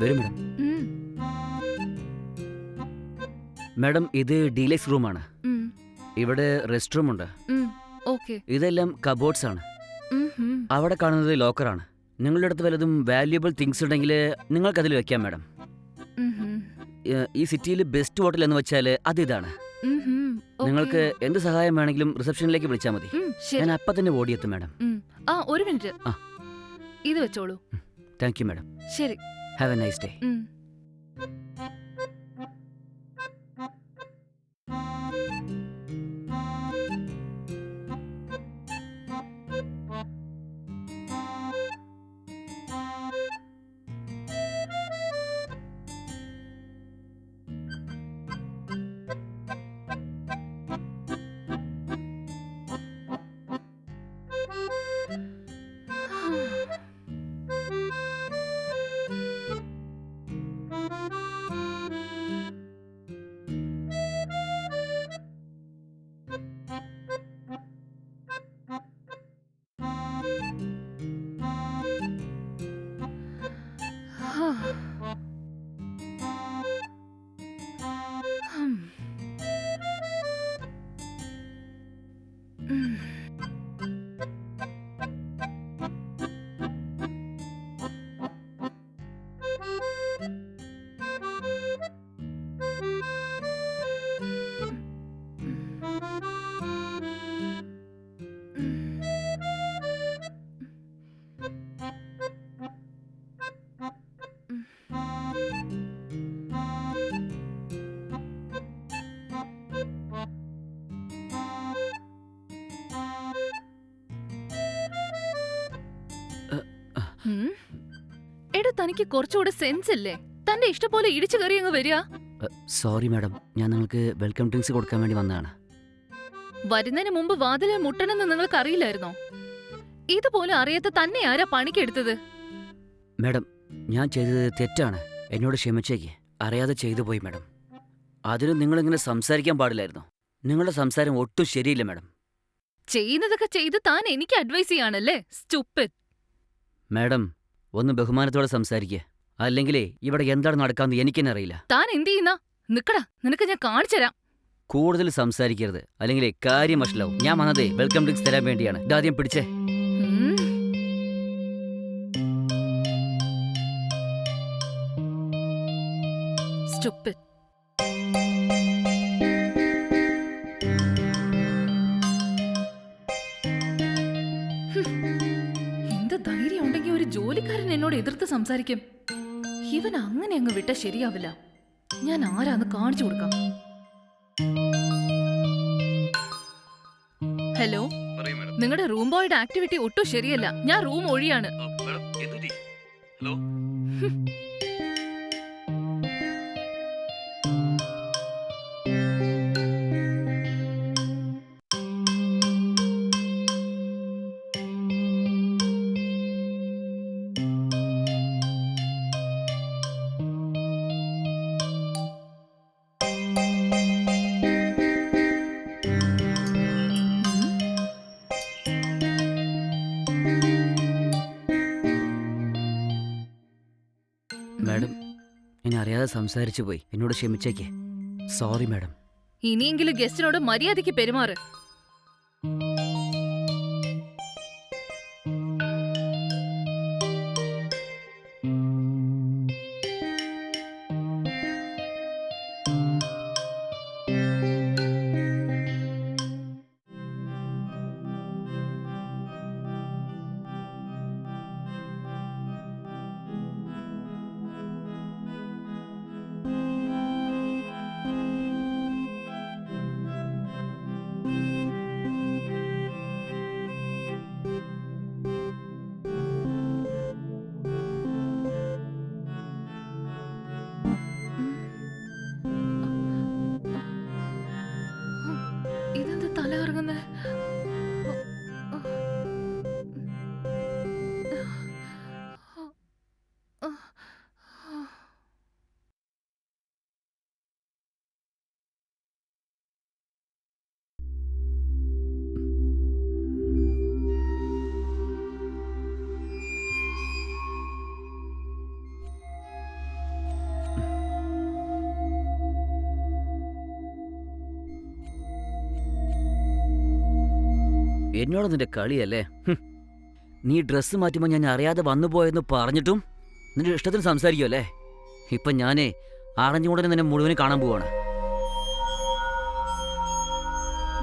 വരും madam. Madam ഇത് deluxe റൂമാണ്. ആണ് ഇവിടെ റെസ്റ്റ് റൂം ഉണ്ട് ഇതെല്ലാം കബോർഡ്സ് ആണ് അവിടെ കാണുന്നത് ലോക്കറാണ്. നിങ്ങളുടെ അടുത്ത് വല്ലതും വാല്യുബിൾ തിങ്സ് ഉണ്ടെങ്കിൽ നിങ്ങൾക്ക് അതിൽ വെക്കാം മാഡം. ഈ സിറ്റിയിൽ ബെസ്റ്റ് ഹോട്ടൽ എന്ന് വെച്ചാൽ അത് ഇതാണ്. നിങ്ങൾക്ക് എന്ത് സഹായം വേണമെങ്കിലും റിസപ്ഷനിലേക്ക് വിളിച്ചാൽ മതി. ഞാൻ അപ്പം തന്നെ ഓടിയെത്തും മാഡം. ആ ഒരു മിനിറ്റ്. ഇത് വെച്ചോളൂ. Thank you madam. ശരി. Have a nice day. Mm. 嗯。തനിക്ക് കുറച്ചുകൂടെ സെൻസ് ഇല്ലേ? തന്റെ ഇഷ്ടം പോലെ ഇടിച്ചു കയറി അങ്ങ് വരിക. സോറി മാഡം ഞാൻ നിങ്ങൾക്ക് വെൽക്കം ഡ്രിങ്ക്സ് കൊടുക്കാൻ വേണ്ടി വന്നതാണ്. വരുന്നതിന് മുമ്പ് വാതിലിൽ മുട്ടണമെന്ന് നിങ്ങൾക്ക് അറിയില്ലായിരുന്നോ ഇതുപോലെ അറിയാത്ത തന്നെ ആരാ പണിക്കെടുത്തത്? മാഡം ഞാൻ ചെയ്തത് തെറ്റാണ്. എന്നോട് ക്ഷമിച്ചേക്ക്. അറിയാതെ ചെയ്തു പോയി മാഡം അതിന് നിങ്ങളിങ്ങനെ സംസാരിക്കാൻ പാടില്ലായിരുന്നു? നിങ്ങളുടെ സംസാരം ഒട്ടും ശരിയില്ല മാഡം ചെയ്യുന്നതൊക്കെ ചെയ്ത് താൻ എനിക്ക് അഡ്വൈസ് ചെയ്യാണല്ലേ സ്റ്റുപ്പിഡ് മാഡം ഒന്ന് ബഹുമാനത്തോടെ സംസാരിക്കുക അല്ലെങ്കിലേ ഇവിടെ എന്താണ് നടക്കാന്ന് എനിക്കെന്നെ അറിയില്ല താൻ എന്ത് ചെയ്യുന്ന? നിക്കടാ നിനക്ക് ഞാൻ കാണിച്ചുതരാം കൂടുതൽ സംസാരിക്കരുത്. അല്ലെങ്കിൽ കാര്യം വഷളാവും. ഞാൻ വന്നതേ വെൽക്കം ഡ്രിങ്ക്സ് തരാൻ വേണ്ടിയാണ്. ഇതാദ്യം പിടിച്ചേ. Stupid Stupid. എന്നോട് എതിർത്ത് സംസാരിക്കും. ഇവൻ അങ്ങനെ അങ്ങ് വിട്ട ശരിയാവില്ല. ഞാൻ ആരാന്ന് കാണിച്ചു കൊടുക്കാം. ഹലോ? നിങ്ങളുടെ റൂം ബോയുടെ ആക്ടിവിറ്റി ഒട്ടും ശരിയല്ല. ഞാൻ റൂം ഒഴിയാണ്. ഹലോ? അറിയാതെ സംസാരിച്ചു പോയി. എന്നോട് ക്ഷമിച്ചേക്ക്. സോറി മാഡം ഇനിയെങ്കിലും ഗസ്റ്റിനോട് മര്യാദയ്ക്ക് പെരുമാറ്. Tanrı എന്നോട് നിന്റെ കളിയല്ലേ. നീ ഡ്രസ്സ് മാറ്റുമ്പോൾ ഞാൻ അറിയാതെ വന്നു പോയെന്ന് പറഞ്ഞിട്ടും നിന്റെ ഇഷ്ടത്തിന് സംസാരിക്കുമല്ലേ ഇപ്പം ഞാനേ അറിഞ്ഞുകൊണ്ട് നിന്നെ മുഴുവനും കാണാൻ പോവാണ്.